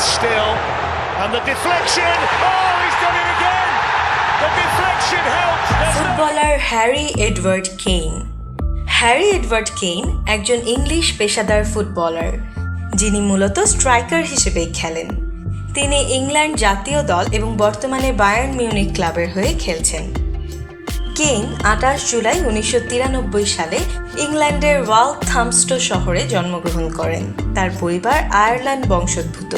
stands still. And the deflection. Oh, he's done it again. The deflection helped. Footballer Harry Edward Kane Harry Edward Kane একজন English পেশাদার footballer যিনি মূলত striker হিসেবেই খেলেন তিনি England জাতীয় দল এবং বর্তমানে বায়ার্ন মিউনিক ক্লাবের হয়ে খেলছেন কেইন আঠাশ জুলাই উনিশশো তিরানব্বই সালে ইংল্যান্ডের ওয়াল থামস্টো শহরে জন্মগ্রহণ করেন তার পরিবার আয়ারল্যান্ড বংশোদ্ভূত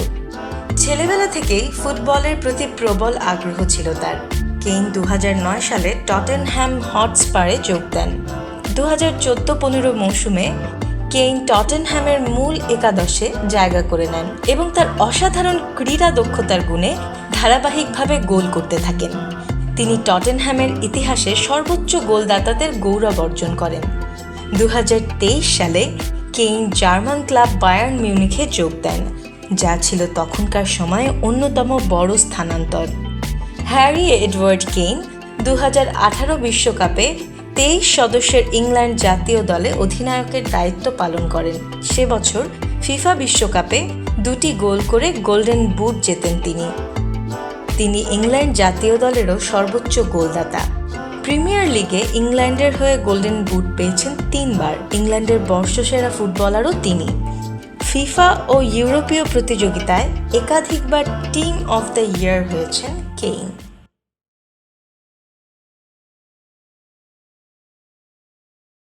ছেলেবেলা থেকেই ফুটবলের প্রতি প্রবল আগ্রহ ছিল তার। কেইন দু হাজার নয় সালে টটেনহ্যাম হটস্পারে যোগ দেন। দু হাজার চোদ্দ পনেরো মৌসুমে কেইন টটেনহ্যামের মূল একাদশে জায়গা করে নেন এবং তার অসাধারণ ক্রীড়া দক্ষতার গুণে ধারাবাহিকভাবে গোল করতে থাকেন। তিনি টটেনহ্যামের ইতিহাসে সর্বোচ্চ গোলদাতাদের গৌরব অর্জন করেন। দু হাজার তেইশ সালে কেইন জার্মান ক্লাব বায়ার্ন মিউনিখে যোগ দেন। যা ছিল তখনকার সময়ে অন্যতম বড় স্থানান্তর। হ্যারি এডওয়ার্ড কেইন দু বিশ্বকাপে তেইশ সদস্যের ইংল্যান্ড জাতীয় দলে অধিনায়কের দায়িত্ব পালন করেন। সে বছর ফিফা বিশ্বকাপে দুটি গোল করে গোল্ডেন বুট জেতেন তিনি। তিনি ইংল্যান্ড জাতীয় দলেরও সর্বোচ্চ গোলদাতা। প্রিমিয়ার লিগে ইংল্যান্ডের হয়ে গোল্ডেন বুট পেয়েছেন তিনবার। ইংল্যান্ডের বর্ষসেরা ফুটবলারও তিনি। ফিফা ও ইউরোপীয় প্রতিযোগিতায় একাধিকবার টিম অফ দ্য ইয়ার হয়েছেন কেইন।